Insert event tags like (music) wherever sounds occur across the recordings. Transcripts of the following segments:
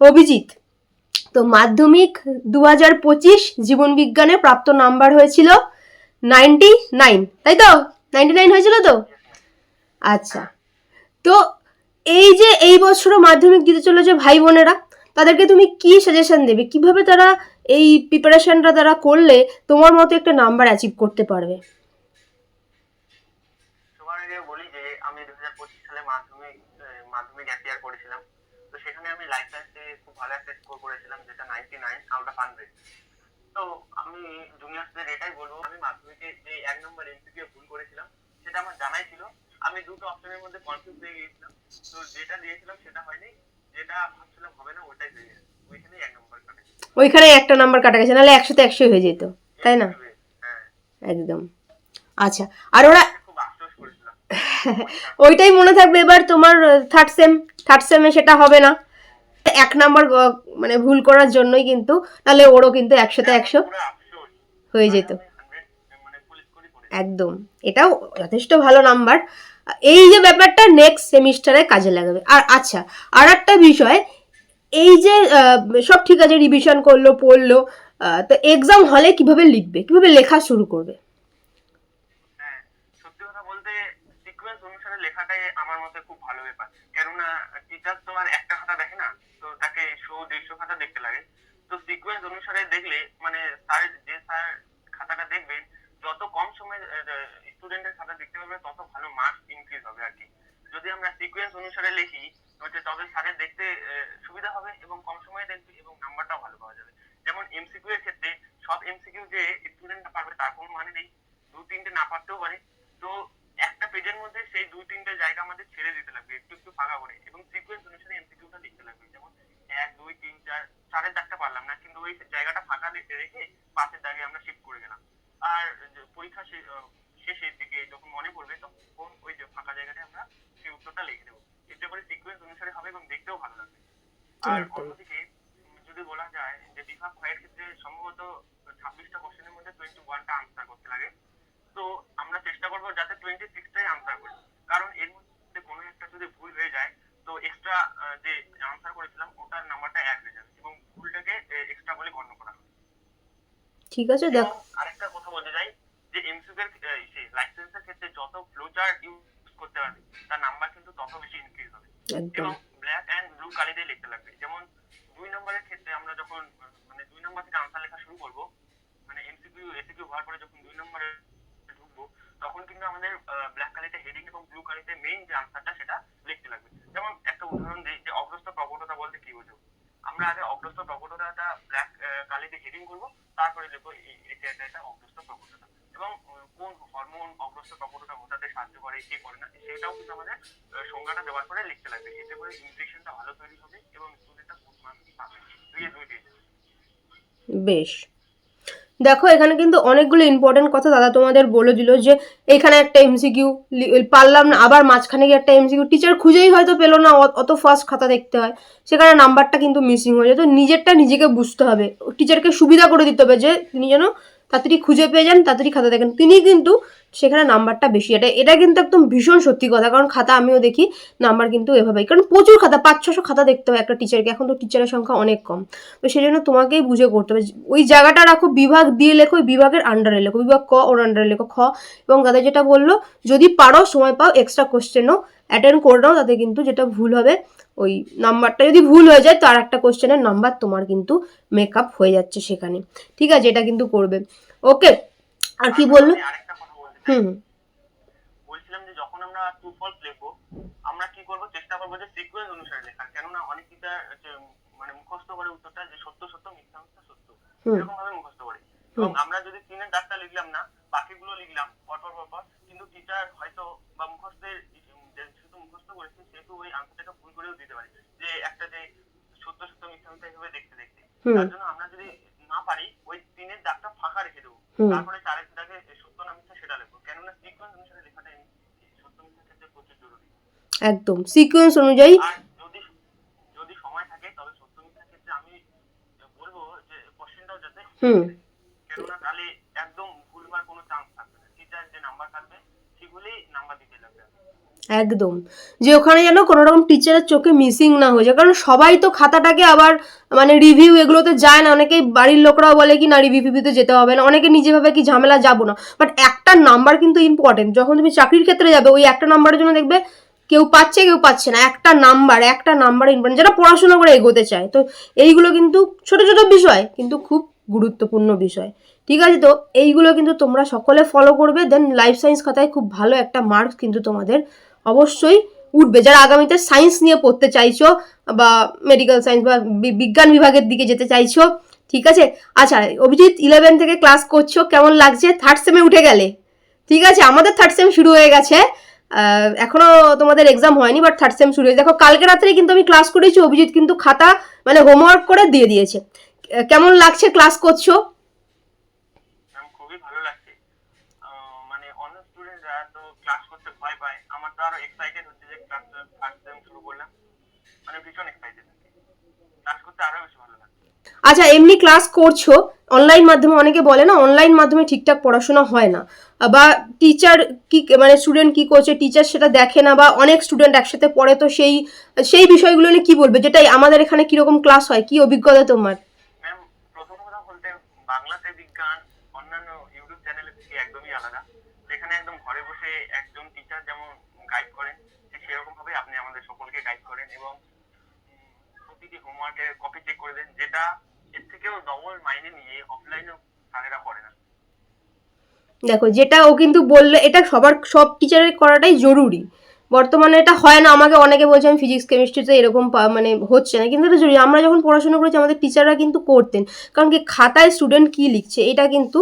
অভিজিৎ। তো মাধ্যমিক দু হাজার পঁচিশ জীবন বিজ্ঞানে প্রাপ্ত নাম্বার হয়েছিল নাইনটি নাইন। তাই তো? নাইনটি নাইন হয়েছিল তো? আচ্ছা। তো এই যে এই বছরও মাধ্যমিক দিতে চলেছে ভাই বোনেরা, তাদেরকে তুমি কি সাজেশন দেবে? কীভাবে তারা এই প্রিপারেশনটা তারা করলে তোমার মতো একটা নাম্বার অ্যাচিভ করতে পারবে সবার আগে বলি যে আমি দু হাজার পঁচিশ সালে মাধ্যমিক আহ, মাধ্যমিক অ্যাপিয়ার করেছিলাম তো সেখানে আমি লাইফ সায়েন্সে খুব ভালো একটা স্কোর করেছিলাম যেটা অফ হান্ড্রেড তো আমি এটাই বলব আমি মাধ্যমিকে যে এক নম্বর এমসিকিউ ভুল করেছিলাম সেটা আমার জানাই ছিল। আমি দুটো অপশনের মধ্যে কনফিউজ হয়ে গিয়েছিলাম। তো যেটা দিয়েছিলাম সেটা হয়নি যেটা ভাবছিলাম হবে না ওটাই হয়ে গেছে। ওইখানেই এক নম্বর কাটে ওইখানে একটা নাম্বার কাটা গেছে নাহলে একশোতে একশো হয়ে যেত তাই না? হ্যাঁ একদম। আচ্ছা আর ওরা (laughs) ওইটাই মনে থাকবে এবার তোমার থার্ড সেম থার্ড সেমে সেটা হবে না। এক নাম্বার মানে ভুল করার জন্যই কিন্তু, তাহলে ওরও কিন্তু একশোতে একশো হয়ে যেত। একদম। এটাও যথেষ্ট ভালো নাম্বার। এই যে ব্যাপারটা নেক্সট সেমিস্টারে কাজে লাগাবে। আর আচ্ছা আর একটা বিষয়, এই যে সব ঠিক আছে রিভিশন করল, পড়ল তো এক্সাম হলে কীভাবে লিখবে? কীভাবে লেখা শুরু করবে? হ্যাঁ আমার মতে খুব ভালো ব্যাপার। কেননা টিচার তো আর একটা খাতা দেখে না। তো দেড়শো খাতা দেখতে লাগে। তো সিকোয়েন্স অনুসারে দেখলে মানে স্যার যে স্যার খাতাটা দেখবেন, যত কম সময় স্টুডেন্টের খাতা দেখতে পারবে তত ভালো মার্কস ইনক্রিজ হবে আর কি। যদি আমরা সিকোয়েন্স অনুসারে লিখি হচ্ছে তবে স্যারের দেখতে সুবিধা হবে এবং কম সময়ে দেখবে এবং নাম্বারটাও ভালো পাওয়া যাবে। যেমন এমসিকিউ এর ক্ষেত্রে, সব এমসিকিউ যে স্টুডেন্টরা পারবে, তার কোনো মানে নেই। দু তিনটে না পারতেও পারে। তো একটা পেজের মধ্যে সেই দুই তিনটে জায়গা আমাদের ছেড়ে দিতে লাগবে, একটু একটু ফাঁকা করে। এবং সিকোয়েন্স অনুসারে যেমন এক দুই তিন চার সাড়ে চারটা পারলাম না কিন্তু ওই জায়গাটা ফাঁকা রেখে পাশের দাগে আমরা শিফট করে গেলাম। আর পরীক্ষা শেষের দিকে যখন মনে পড়বে তখন ওই যে ফাঁকা জায়গাটা আমরা সেই উত্তরটা লিখে দেবো। এতে করে সিকুয়েন্স অনুসারে হবে এবং দেখতেও ভালো লাগবে। আর। অন্যদিকে যদি বলা যায় যে বিভাগ ক্ষয়ের ক্ষেত্রে সম্ভবত ছাব্বিশটা কোশ্চেনের মধ্যে টোয়েন্টি ওয়ানটা আনসার করতে লাগে তো আমরা চেষ্টা করব যাতে টোয়েন্টি সিক্সটাই আনসার করি কারণ এর মধ্যে কোনো একটা যদি ভুল হয়ে যায় তো এক্সট্রা যে আনসার করেছিলাম ওটার নাম্বারটা এক হয়ে যাবে এবং ভুলটাকে এক্সট্রা বলে গণ্য করা হবে ঠিক আছে? দেখ এবং আরেকটা কথা বলতে চাই যে এমসিকিউর লাইসেন্সের ক্ষেত্রে যত ফ্লোচার্ট ইউজ করতে পারবে তার নাম্বার কিন্তু তত বেশি ইনক্রিজ হবে একদম এবং ব্ল্যাক অ্যান্ড ব্লু কালি দিয়ে লিখতে লাগবে যেমন দুই নম্বরের ক্ষেত্রে আমরা যখন আহ, মানে দুই নম্বর থেকে আনসার লেখা শুরু করব মানে এমসিকিউ এসিকিউ হওয়ার পরে যখন দুই নম্বরে ঢুকবো তখন কিন্তু আমাদের ব্ল্যাক কালিতে হেডিং এবং ব্লু কালিতে মেইন যে আনসারটা সেটা লিখতে লাগবে যেমন একটা উদাহরণ দিই যে অগ্রস্ত প্রবণতা বলতে কি বোঝো আমরা আগে অগ্রস্ত প্রবণতাটা ব্ল্যাক কালিতে হেডিং করব তারপরে লিখব এই- এটা এটা এটা অগ্রস্ত প্রবণতা এবং আহ, কোন হরমোন অগ্রস্ত প্রবণতা ঘটাতে সাহায্য করে কে করে না সেটাও কিন্তু আমাদের আহ, দেওয়ার পরে লিখতে লাগবে। এতে করে ইমপ্রেশনটা ভালো তৈরি হবে এবং স্টুডেন্টটা গুড মার্কস পাবে দুই দুইটাই বেশ। দেখো, এখানে কিন্তু অনেকগুলো ইম্পর্টেন্ট কথা দাদা তোমাদের বলে দিল যে, এখানে একটা এমসিকিউ পারলাম না, আবার মাঝখানে গিয়ে একটা এমসিকিউ টিচার খুঁজেই হয়তো পেল না অত ফার্স্ট খাতা দেখতে হয়। সেখানে নাম্বারটা কিন্তু মিসিং হয়ে যায়। তো নিজেরটা নিজেকে বুঝতে হবে। টিচারকে সুবিধা করে দিতে হবে যে, তিনি যেন তাড়াতাড়ি খুঁজে পেয়ে যান, তাড়াতাড়ি খাতা দেখেন। তিনি কিন্তু সেখানে নাম্বারটা বেশি এটা এটা কিন্তু একদম ভীষণ সত্যি কথা, কারণ খাতা আমিও দেখি, নাম্বার কিন্তু এভাবেই। কারণ প্রচুর খাতা, পাঁচ, ছশো খাতা দেখতে হয় একটা টিচারকে এখন তো টিচারের সংখ্যা অনেক কম। তো সেই জন্য তোমাকেই বুঝে করতে হবে ওই জায়গাটা রাখো, বিভাগ দিয়ে লেখো, ওই বিভাগের আন্ডারে লেখো, বিভাগ ক ওর আন্ডারে লেখো, খ। এবং তাদের যেটা বলল, যদি পারো, সময় পাও এক্সট্রা কোশ্চেনও অ্যাটেন্ড করে নাও, তাতে কিন্তু যেটা ভুল হবে। ওই নাম্বারটা যদি ভুল হয়ে যায় তার একটা কোশ্চেনের নাম্বার তোমার কিন্তু মেকআপ হয়ে যাচ্ছে সেখানে। ঠিক আছে এটা কিন্তু করবে। ওকে আর কি বলল? হুম হুম। বলছিলাম যে যখন আমরা ট্রু ফলস লিখব আমরা কি করব চেষ্টা করব যে সিকোয়েন্স অনুসারে লেখার। কেননা অনেক টিচার মানে মুখস্থ করে উত্তরটা যে সত্য সত্য মিথ্যা মিথ্যা সত্য এরকম ভাবে মুখস্থ করে। এবং আমরা যদি তিনের দাগটা লিখলাম না বাকিগুলো লিখলাম পরপর পরপর কিন্তু টিচার হয়তো বা মুখস্থের করেছে সেহেতু ওই আনসারটাকে ভুল করেও দিতে পারে। যে একটা যে সত্য সত্য মিথ্যা মিথ্যা এভাবে দেখতে দেখতে। তার জন্য আমরা যদি না পারি ওই তিনের দাগটা ফাঁকা রেখে দেবো। তারপরে চারের দাগে সত্য না মিথ্যা সেটা লিখব কেননা সিকোয়েন্স অনুসারে লেখাটা সত্য মিথ্যার ক্ষেত্রে প্রচুর জরুরি। একদম। সিকোয়েন্স অনুযায়ী যদি যদি সময় থাকে তবে সত্য মিথ্যার ক্ষেত্রে আমি বলব যে কোশ্চেনটাও যাতে হুম। কেননা তাহলে একদম ভুল হওয়ার কোনো চান্স থাকবে না। টিচার যে নাম্বার থাকবে সেগুলোই নাম্বার দিতে একদম। যে ওখানে যেন কোনো রকম টিচারের চোখে মিসিং না হয়ে যায়। কারণ সবাই তো খাতাটাকে আবার মানে রিভিউ এগুলোতে যায় না। অনেকেই বাড়ির লোকরাও বলে কি, না রিভিউ ফিভিউতে যেতে হবে না। অনেকে নিজে ভাবে কি, ঝামেলা যাব না। বাট একটা নাম্বার কিন্তু ইম্পর্টেন্ট যখন তুমি চাকরির ক্ষেত্রে যাবে, ওই একটা নাম্বারের জন্য দেখবে কেউ পাচ্ছে কেউ পাচ্ছে না। একটা নাম্বার একটা নাম্বার ইম্পর্টেন্ট যারা পড়াশোনা করে এগোতে চায়। তো এইগুলো কিন্তু ছোট ছোট বিষয়, কিন্তু খুব গুরুত্বপূর্ণ বিষয়। ঠিক আছে তো? এইগুলো কিন্তু তোমরা সকলে ফলো করবে। দেন লাইফ সায়েন্স খাতায় খুব ভালো একটা মার্কস কিন্তু তোমাদের অবশ্যই উঠবে। যারা আগামীতে সায়েন্স নিয়ে পড়তে চাইছো বা মেডিকেল সায়েন্স বা বিজ্ঞান বিভাগের দিকে যেতে চাইছো, ঠিক আছে? আচ্ছা অভিজিৎ ইলেভেন থেকে ক্লাস করছ, কেমন লাগছে? থার্ড সেমে উঠে গেলে। ঠিক আছে, আমাদের থার্ড সেম শুরু হয়ে গেছে। এখনও তোমাদের এক্সাম হয়নি বাট থার্ড সেম শুরু হয়েছে দেখো, কালকে রাত্রে কিন্তু আমি ক্লাস করেছি, অভিজিৎ কিন্তু খাতা মানে হোমওয়ার্ক করে দিয়ে দিয়েছে। কেমন লাগছে ক্লাস করছ ম্যাম খুবই ভালো লাগছে আহ, মানে অন্য স্টুডেন্টরা তো ক্লাস করতে ভয় পায় আমার তো আরও এক্সাইটেড হচ্ছে যে ক্লাস ফার্স্ট টাইম শুরু করলাম। মানে ভীষণ এক্সাইটেড ক্লাস করতে আরও বেশি ভালো আচ্ছা এমনি ক্লাস করছ অনলাইন মাধ্যমে অনেকে বলে না অনলাইন মাধ্যমে ঠিকঠাক পড়াশোনা হয় না। বা টিচার কি মানে স্টুডেন্ট কি করছে টিচার সেটা দেখে না, বা অনেক স্টুডেন্ট একসাথে পড়ে, তো সেই সেই বিষয়গুলো নিয়ে কি বলবে? যেটাই আমাদের এখানে কীরকম ক্লাস হয়, কি অভিজ্ঞতা তোমার ম্যাম প্রথম কথা বলতে বাংলাতে বিজ্ঞান অন্যান্য ইউটিউব চ্যানেলের থেকে একদমই আলাদা যেখানে বসে একজন টিচার যেমন গাইড করেন, ঠিক সেরকম ভাবে আপনি আমাদের সকলকে গাইড করেন এবং প্রতিটি হোমওয়ার্কের কপি চেক করে দেন, যেটা এর থেকেও ডবল মাইনে নিয়ে অফলাইনেও স্যারেরা করে না। দেখো, যেটা ও কিন্তু বললে, এটা সবার, সব টিচারের করাটাই জরুরি। বর্তমানে এটা হয় না, আমাকে অনেকে বলছে আমি ফিজিক্স কেমিস্ট্রিতে এরকম মানে হচ্ছে না, কিন্তু এটা জরুরি। আমরা যখন পড়াশোনা করেছি, আমাদের টিচাররা কিন্তু করতেন। কারণ কি, খাতায় স্টুডেন্ট কি লিখছে, এটা কিন্তু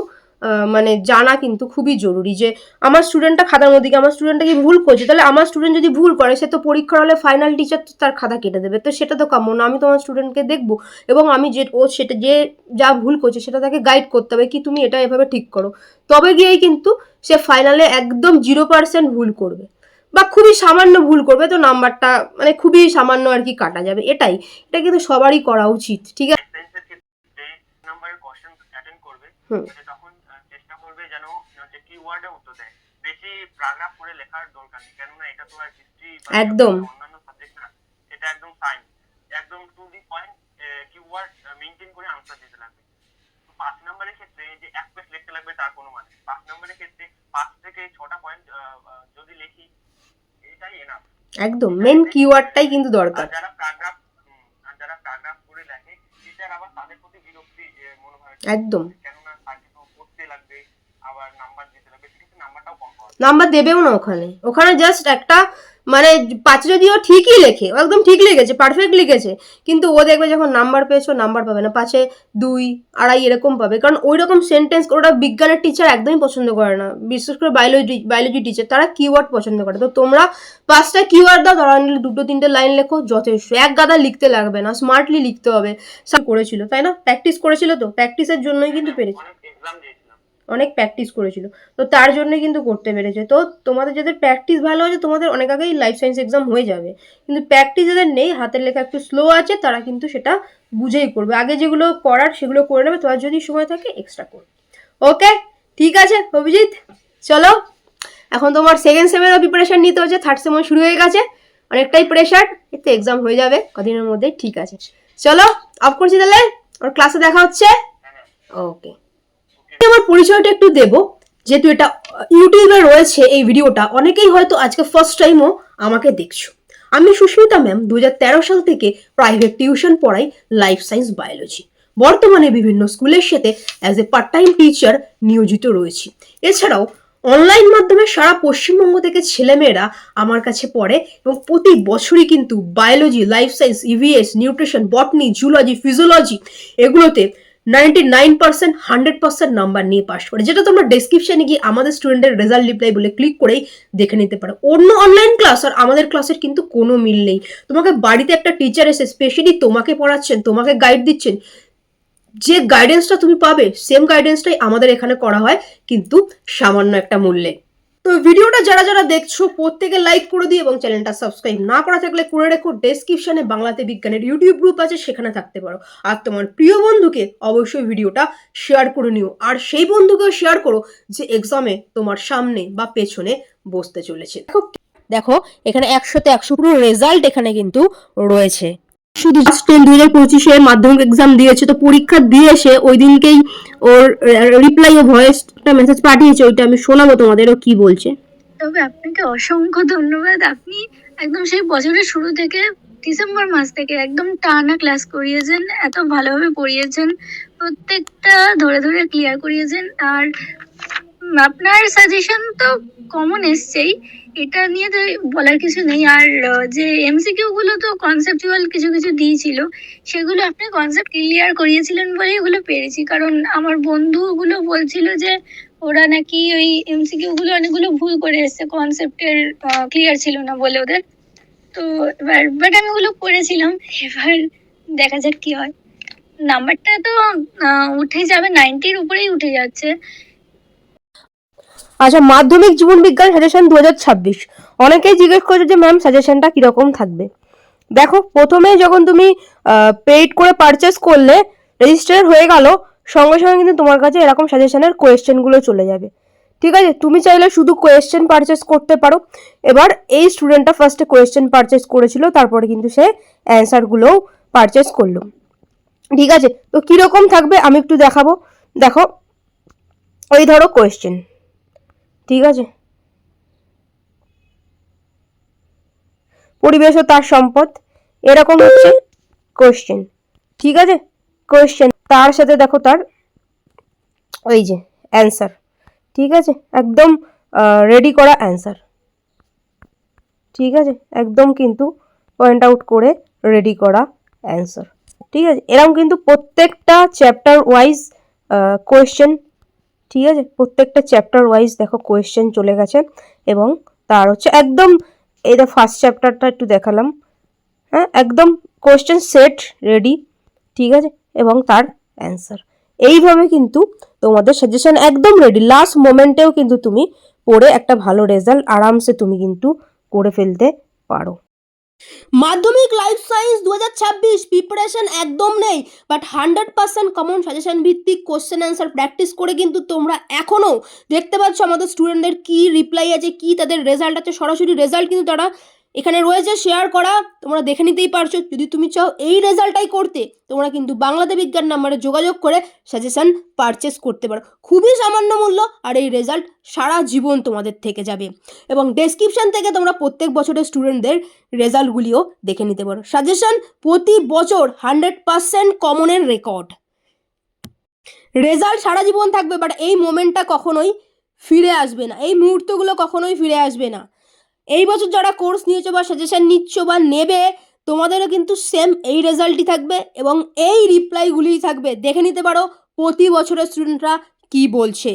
মানে জানা কিন্তু খুবই জরুরি যে আমার স্টুডেন্টটা খাতার মধ্যে আমার স্টুডেন্টটা কি ভুল করছে? তাহলে আমার স্টুডেন্ট যদি ভুল করে সে তো পরীক্ষার হলে ফাইনাল টিচার তো তার খাতা কেটে দেবে। তো সেটা তো কাম্য না আমি তোমার স্টুডেন্টকে দেখব এবং আমি যে ও সেটা যে যা ভুল করছে সেটা তাকে গাইড করতে হবে কি তুমি এটা এভাবে ঠিক করো। তবে গিয়েই কিন্তু সে ফাইনালে একদম জিরো পার্সেন্ট ভুল করবে বা খুবই সামান্য ভুল করবে তো নাম্বারটা মানে খুবই সামান্য আর কি কাটা যাবে এটাই। এটা কিন্তু সবারই করা উচিত ঠিক আছে? হুম। সে তখন আহ, চেষ্টা করবে যেন হচ্ছে কিওয়ার্ডে উত্তর বেশি প্যারাগ্রাফ করে লেখার দরকার নেই। কেননা এটা তো আর হিস্ট্রি একদম। অন্যান্য সাবজেক্ট না। এটা একদম সায়েন্স একদম to the point keyword maintain করে আনসার দিতে লাগবে। তো পাঁচ নম্বরের ক্ষেত্রে যে এক পেজ লিখতে লাগবে তার কোনো মানে পাঁচ নম্বরের ক্ষেত্রে পাঁচ থেকে ছটা পয়েন্ট যদি লিখি এটাই এনাফ একদম। মেন কিওয়ার্ডটাই কিন্তু দরকার। যারা প্যারাগ্রাফ আর যারা প্যারাগ্রাফ করে লেখে টিচার আবার তাদের প্রতি বিরক্তি মনোভাব একদম তাকে তো পড়তে লাগবে আবার নাম্বার দিতে লাগবে সেক্ষেত্রে নাম্বারটাও কম পাওয়া নাম্বার দেবেও না ওখানে। ওখানে জাস্ট একটা মানে পাঁচে যদি ও ঠিকই লেখে, ও একদম ঠিক লিখেছে পারফেক্ট লিখেছে, কিন্তু ও দেখবে যখন নাম্বার পেয়েছ নাম্বার পাবে না। পাঁচে দুই, আড়াই এরকম পাবে। কারণ ওই রকম সেন্টেন্স ওটা বিজ্ঞানের টিচার একদমই পছন্দ করে না। বিশেষ করে বায়োলজি বায়োলজি টিচার তারা কিওয়ার্ড পছন্দ করে। তো তোমরা পাঁচটা কিওয়ার্ড দাও, ধরা নিলে দুটো, তিনটে লাইন লেখো, যথেষ্ট। এক গাদা লিখতে লাগবে না স্মার্টলি লিখতে হবে। সব করেছিল, তাই না? প্র্যাকটিস করেছিল তো? প্র্যাকটিসের জন্যই কিন্তু পেরেছে। অনেক প্র্যাকটিস করেছিল। তো তার জন্যই কিন্তু করতে পেরেছে। তো তোমাদের যাদের প্র্যাকটিস ভালো আছে তোমাদের অনেক আগেই লাইফ সায়েন্স এক্সাম হয়ে যাবে। কিন্তু প্র্যাকটিস যাদের নেই হাতের লেখা একটু স্লো আছে তারা কিন্তু সেটা বুঝেই করবে। আগে যেগুলো করার সেগুলো করে নেবে। তোমার যদি সময় থাকে এক্সট্রা করবে ওকে ঠিক আছে অভিজিৎ? চলো। এখন তোমার সেকেন্ড সেমেরও প্রিপারেশান নিতে হচ্ছে। থার্ড সেমও শুরু হয়ে গেছে। অনেকটাই প্রেশার এতে এক্সাম হয়ে যাবে। কদিনের মধ্যেই ঠিক আছে। চলো অফ করছি তাহলে। ওর ক্লাসে দেখা হচ্ছে। ওকে আমি আমার পরিচয়টা একটু দেব। যেহেতু এটা ইউটিউবে রয়েছে এই ভিডিওটা, অনেকেই হয়তো আজকে ফার্স্ট টাইমও আমাকে দেখছ। আমি সুস্মিতা ম্যাম দু হাজার তেরো সাল থেকে প্রাইভেট টিউশন পড়াই লাইফ সায়েন্স বায়োলজি বর্তমানে বিভিন্ন স্কুলের সাথে as a part time teacher নিয়োজিত রয়েছি। এছাড়াও অনলাইন মাধ্যমে সারা পশ্চিমবঙ্গ থেকে ছেলেমেয়েরা আমার কাছে পড়ে এবং প্রতি বছরই কিন্তু biology life science EVS nutrition botany zoology physiology এগুলোতে ninety nine percent, hundred percent number নিয়ে পাস করে। যেটা তোমরা ডেসক্রিপশনে গিয়ে আমাদের স্টুডেন্টের রেজাল্ট রিপ্লাই বলে ক্লিক করেই দেখে নিতে পারো। অন্য অনলাইন ক্লাস আর আমাদের ক্লাসের কিন্তু কোনো মিল নেই। তোমাকে বাড়িতে একটা টিচার এসে স্পেশালি তোমাকে পড়াচ্ছেন, তোমাকে গাইড দিচ্ছেন, যে গাইডেন্সটা তুমি পাবে সেম গাইডেন্সটাই আমাদের এখানে করা হয়, কিন্তু সামান্য একটা মূল্যে। তো ভিডিওটা যারা যারা দেখছ, প্রত্যেকে লাইক করে দিই এবং চ্যানেলটা সাবস্ক্রাইব না করা থাকলে করে রেখো। ডেসক্রিপশনে বাংলাতে বিজ্ঞানের ইউটিউব গ্রুপ আছে, সেখানে থাকতে পারো। আর তোমার প্রিয় বন্ধুকে অবশ্যই ভিডিওটা শেয়ার করে নিও। আর সেই বন্ধুকেও শেয়ার করো যে এক্সামে তোমার সামনে বা পেছনে বসতে চলেছে। দেখো এখানে একশোতে একশো পুরো রেজাল্ট এখানে কিন্তু রয়েছে। শুধু জাস্ট টেন দুই হাজার পঁচিশে মাধ্যমিক এক্সাম দিয়েছে, তো পরীক্ষা দিয়ে এসে ওই দিনকেই ওর রিপ্লাই ও ভয়েসটা মেসেজ পাঠিয়েছে, ওইটা আমি শোনাবো তোমাদের, ও কি বলছে। তবে আপনাকে অসংখ্য ধন্যবাদ। আপনি একদম সেই বছরের শুরু থেকে ডিসেম্বর মাস থেকে একদম টানা ক্লাস করিয়েছেন, এত ভালোভাবে পড়িয়েছেন, প্রত্যেকটা ধরে ধরে ক্লিয়ার করিয়েছেন, আর আপনার সাজেশন তো কমন এসছেই। এটা নিয়ে তো বলার কিছু নেই। আর যে এমসিকিউ গুলো তো কনসেপচুয়াল কিছু কিছু দিয়েছিল, সেগুলো আপনি কনসেপ্ট ক্লিয়ার করিয়েছিলেন বলেই ওগুলো পেরেছি। কারণ আমার বন্ধুগুলো বলছিল যে, ওরা নাকি ওই এমসিকিউ গুলো অনেকগুলো ভুল করে এসেছে কনসেপ্টের ক্লিয়ার ছিল না বলে ওদের। তো এবার বাট আমি ওগুলো করেছিলাম। এবার দেখা যাক কি হয়। নাম্বারটা তো উঠে যাবে নাইনটির উপরেই উঠে যাচ্ছে। আচ্ছা মাধ্যমিক জীবন বিজ্ঞান সাজেশন দু হাজার ছাব্বিশ। অনেকেই জিজ্ঞেস করছে যে ম্যাম সাজেশনটা কীরকম থাকবে? দেখো, প্রথমে যখন তুমি পেইড করে পারচেস করলে রেজিস্টার হয়ে গেল, সঙ্গে সঙ্গে কিন্তু তোমার কাছে এরকম সাজেশনের কোয়েশ্চেনগুলো চলে যাবে। ঠিক আছে? তুমি চাইলে শুধু কোয়েশ্চেন পারচেস করতে পারো। এবার এই স্টুডেন্টটা ফার্স্টে কোয়েশ্চেন পারচেস করেছিল, তারপরে কিন্তু সে অ্যান্সারগুলোও পারচেস করল। ঠিক আছে? তো কীরকম থাকবে আমি একটু দেখাবো। দেখো ওই ধরো কোয়েশ্চেন ঠিক আছে? পরিবেশ ও তার সম্পদ, এরকম হচ্ছে কোয়েশ্চেন ঠিক আছে? কোয়েশ্চেন তার সাথে দেখো তার ওই যে অ্যান্সার ঠিক আছে? একদম রেডি করা অ্যান্সার ঠিক আছে? একদম কিন্তু পয়েন্ট আউট করে রেডি করা অ্যান্সার ঠিক আছে? এরকম কিন্তু প্রত্যেকটা চ্যাপ্টার ওয়াইজ কোয়েশ্চেন ঠিক আছে? প্রত্যেকটা চ্যাপ্টার ওয়াইজ দেখো কোয়েশ্চেন চলে গেছে এবং তার হচ্ছে একদম এই ফার্স্ট চ্যাপ্টারটা একটু দেখালাম। হ্যাঁ একদম কোয়েশ্চেন সেট রেডি ঠিক আছে? এবং তার অ্যান্সার এইভাবে কিন্তু তোমাদের সাজেশন একদম রেডি লাস্ট মোমেন্টেও কিন্তু তুমি পড়ে একটা ভালো রেজাল্ট আরামসে তুমি কিন্তু করে ফেলতে পারো। মাধ্যমিক লাইফ সায়েন্স দু হাজার ছাব্বিশ প্রিপারেশন একদম নেই but hundred percent common suggestion ভিত্তিক কোশ্চেন অ্যান্সার প্র্যাকটিস করে কিন্তু তোমরা এখনও দেখতে পাচ্ছ আমাদের স্টুডেন্টদের কী রিপ্লাই আছে, কী তাদের রেজাল্ট আছে, সরাসরি রেজাল্ট কিন্তু তারা এখানে রয়েছে শেয়ার করা, তোমরা দেখে নিতেই পারছ। যদি তুমি চাও এই রেজাল্টটাই করতে, তোমরা কিন্তু বাংলাতে বিজ্ঞান নাম্বারে যোগাযোগ করে সাজেশান পারচেস করতে পারো। খুবই সামান্য মূল্য আর এই রেজাল্ট সারা জীবন তোমাদের থেকে যাবে। এবং ডেসক্রিপশন থেকে তোমরা প্রত্যেক বছরের স্টুডেন্টদের রেজাল্টগুলিও দেখে নিতে পারো। সাজেশান প্রতি বছর হান্ড্রেড পার্সেন্ট কমনের রেকর্ড রেজাল্ট সারা জীবন থাকবে বাট এই মোমেন্টটা কখনোই ফিরে আসবে না। এই মুহূর্তগুলো কখনোই ফিরে আসবে না। এই বছর যারা কোর্স নিয়েছো বা সাজেশন নিচ্ছ বা নেবে তোমাদেরও কিন্তু সেম এই রেজাল্টই থাকবে এবং এই রিপ্লাইগুলিই থাকবে। দেখে নিতে পারো প্রতি বছরের স্টুডেন্টরা কি বলছে।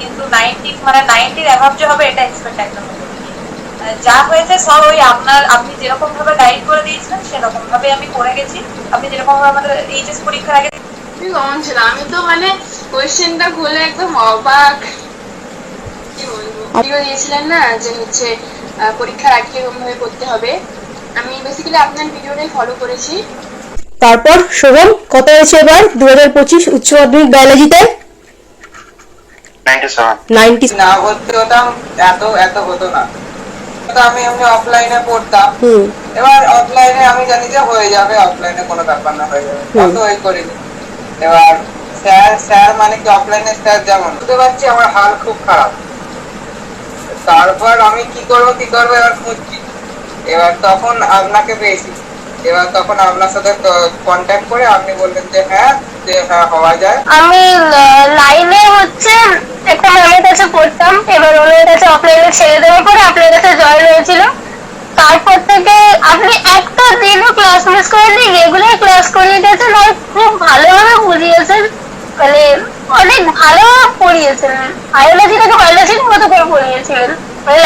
কিন্তু নাইনটি মানে নাইনটির অ্যাভাব যে হবে এটা এক্সপেক্ট একদম যা হয়েছে সব ওই আপনার আপনি যেরকম ভাবে গাইড করে দিয়েছিলেন সেরকম ভাবে আমি করে গেছি। আপনি যেরকম ভাবে আমাদের এইচএস পরীক্ষার আগে কমন ছিল আমি তো মানে কোয়েশ্চেনটা খুলে একদম অবাক। ভিডিও দিয়েছিলেন না যে হচ্ছে পরীক্ষার আগে করতে হবে। আমি বেসিক্যালি আপনার ভিডিওটাই ফলো করেছি। তারপর শোভন কত হয়েছে এবার দু হাজার পঁচিশ উচ্চ মাধ্যমিক বায়োলজিতে নাইনটি সেভেন নাইনটি না ভর্তি হতাম এত এত হতো না। আমি এমনি অফলাইনে পড়তাম। এবার অফলাইনে আমি জানি যে হয়ে যাবে অফলাইনে কোনো ব্যাপার না হয়ে যাবে। হুম। অত ওই করিনি। এবার স্যার স্যার মানে কি অফলাইনে স্যার যেমন বুঝতে পারছি আমার হাল খুব খারাপ। তারপর আমি কি করব কি করব, এবার খুঁজছি। এবার তখন আপনাকে পেয়েছি। এবার তখন আপনার সাথে কন্ট্যাক্ট করে আপনি বললেন যে হ্যাঁ যে হ্যাঁ হওয়া যায়। আমি লাইনে হচ্ছে, একটা ম্যামের কাছে পড়তাম। এবার ওনার কাছে অফলাইনে ছেড়ে দেওয়ার পরে আপনার কাছে জয়েন হয়েছিল। তারপর থেকে আপনি একটা দিনও ক্লাস মিস করেননি রেগুলার ক্লাস করিয়ে গেছেন আর খুব ভালোভাবে বুঝিয়েছেন। মানে অনেক ভালো পড়িয়েছেন। বায়োলজিটাকে বায়োলজির মতো করে পড়িয়েছিলেন মানে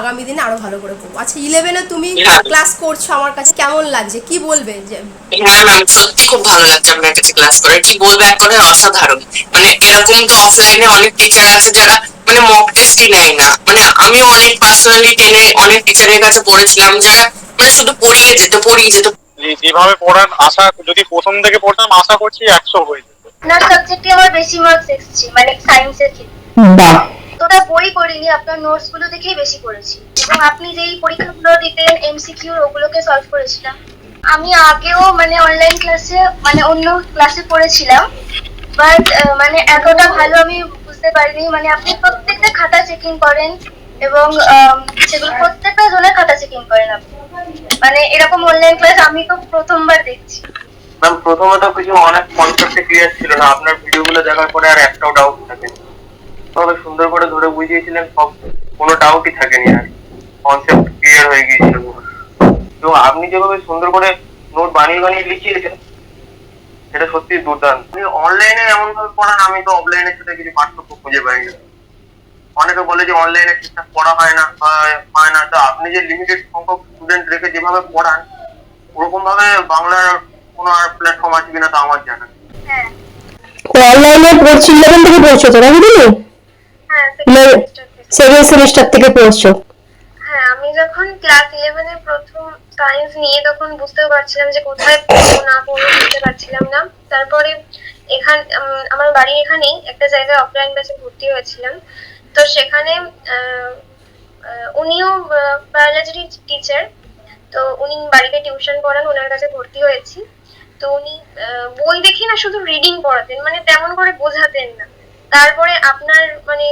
আগামী দিনে আরও ভালো করে পড়ব। আচ্ছা ইলেভেনে তুমি ক্লাস করছ আমার কাছে কেমন লাগছে? কি বলবে? যে হ্যাঁ ম্যাম সত্যি খুব ভালো লাগছে আপনার কাছে ক্লাস করে কি বলব এক কথায় অসাধারণ। মানে এরকম তো অফলাইনে অনেক টিচার আছে যারা মানে মক টেস্টই নেয় না। মানে আমিও অনেক পার্সোনালি টেনে অনেক টিচারের কাছে পড়েছিলাম যারা মানে শুধু পড়িয়ে যেত পড়িয়ে যেত। যেভাবে পড়ান আশা যদি প্রথম থেকে পড়তাম আশা করছি একশো হয়ে যেত আপনার সাবজেক্টে আমার বেশি মার্কস এসেছে মানে সায়েন্সের ক্ষেত্রে। বাহ! তোটা বই পড়িনি আপনার নোটসগুলো দেখেই বেশি পড়েছি। এবং আপনি যেই পরীক্ষাগুলো দিতেন এমসিকিউ ওগুলোকে সলভ করেছিলাম। আমি আগেও মানে অনলাইন ক্লাসে মানে অন্য ক্লাসে পড়েছিলাম। বাট মানে এতটা ভালো আমি বুঝতে পারিনি। মানে আপনি প্রত্যেকটা খাতা চেকিং করেন এবং সেগুলো প্রত্যেকটা জনের খাতা চেকিং করেন আপনি। মানে এরকম অনলাইন ক্লাস আমি তো প্রথমবার দেখছি। ম্যাম প্রথমত কিছু অনেক কনসেপ্টে ক্লিয়ার ছিল না। আপনার ভিডিওগুলো দেখার পরে আর একটাও ডাউট থাকেনি। তবে সুন্দর করে ধরে বুঝিয়েছিলেন সব, কোনো ডাউটই থাকেনি আর। কনসেপ্ট ক্লিয়ার হয়ে গিয়েছিল। এবং আপনি যেভাবে সুন্দর করে নোট বানিয়ে বানিয়ে লিখিয়েছেন, সেটা সত্যি দুর্দান্ত। আপনি অনলাইনে এমন ভাবে পড়ান, আমি তো অফলাইনের সাথে কিছু পার্থক্য খুঁজে পাই না। অনেকে বলে যে অনলাইনে ঠিকঠাক পড়া হয় না হয় না। তো আপনি যে লিমিটেড সংখ্যক স্টুডেন্ট রেখে যেভাবে পড়ান ওরকম ভাবে বাংলার কোনো আর প্ল্যাটফর্ম আছে কিনা তা আমার জানা হ্যাঁ। অনলাইনে পড়ছি ইলেভেন থেকে পড়ছো তো নাকি হ্যাঁ সেকেন্ড সেমিস্টার থেকে। পড়ছো। হ্যাঁ আমি যখন ক্লাস ইলেভেনে প্রথম সায়েন্স নিয়ে তখন বুঝতেও পারছিলাম যে কোথায় পড়ব না পড়ব বুঝতে পারছিলাম না। তারপরে এখান আমার বাড়ির এখানেই একটা জায়গায় অফলাইন ব্যাচে ভর্তি হয়েছিলাম। তো সেখানে আহ, আহ, উনিও বায়োলজির টিচার তো উনি বাড়িতে টিউশন পড়ান ওনার কাছে ভর্তি হয়েছি। তো উনি বই দেখে না শুধু রিডিং পড়াতেন মানে তেমন করে বোঝাতেন না। তারপরে আপনার মানে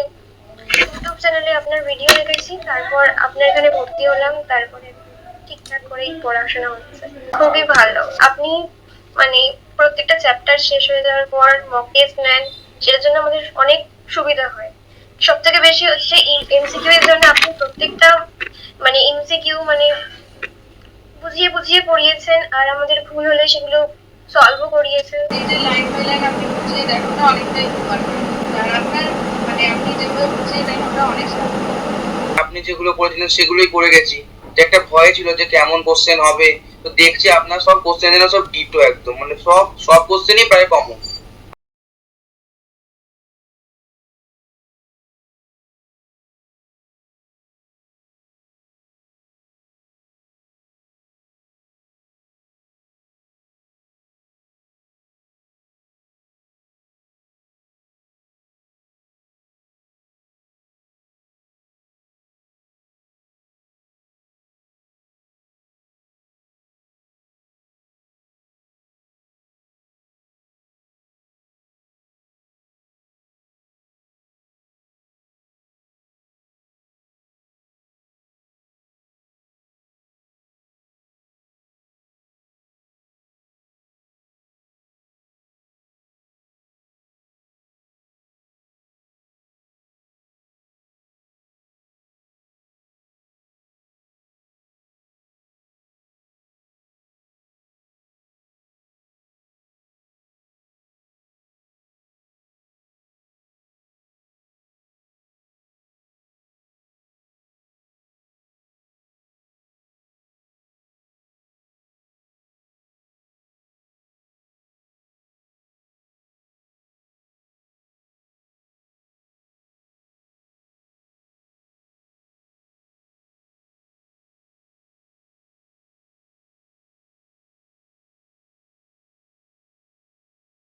ইউটিউব চ্যানেলে আপনার ভিডিও দেখেছি, তারপর আপনার এখানে ভর্তি হলাম, তারপরে ঠিকঠাক করেই পড়াশোনা হচ্ছে। খুবই ভালো। আপনি মানে প্রত্যেকটা চ্যাপ্টার শেষ হয়ে যাওয়ার পর মক টেস্ট নেন, সেটার জন্য আমাদের অনেক সুবিধা হয়। সব থেকে বেশি হচ্ছে এমসিকিউ এর জন্য আপনি প্রত্যেকটা মানে এমসিকিউ মানে বুঝিয়ে বুঝিয়ে পড়িয়েছেন আর আমাদের ভুল হলে সেগুলো সলভও করিয়েছেন। এই যে লাইন বাই লাইন আপনি বুঝিয়ে দেন ওটা অনেকটাই উপকার করে আর আপনার মানে আপনি যেগুলো বুঝিয়ে দেন ওটা অনেক সাহায্য আপনি যেগুলো পড়েছিলেন সেগুলোই পড়ে গেছি। যে একটা ভয় ছিল যে কেমন কোশ্চেন হবে। তো দেখছি আপনার সব কোশ্চেন সব ডিটো একদম। মানে সব সব কোশ্চেনই প্রায় কমন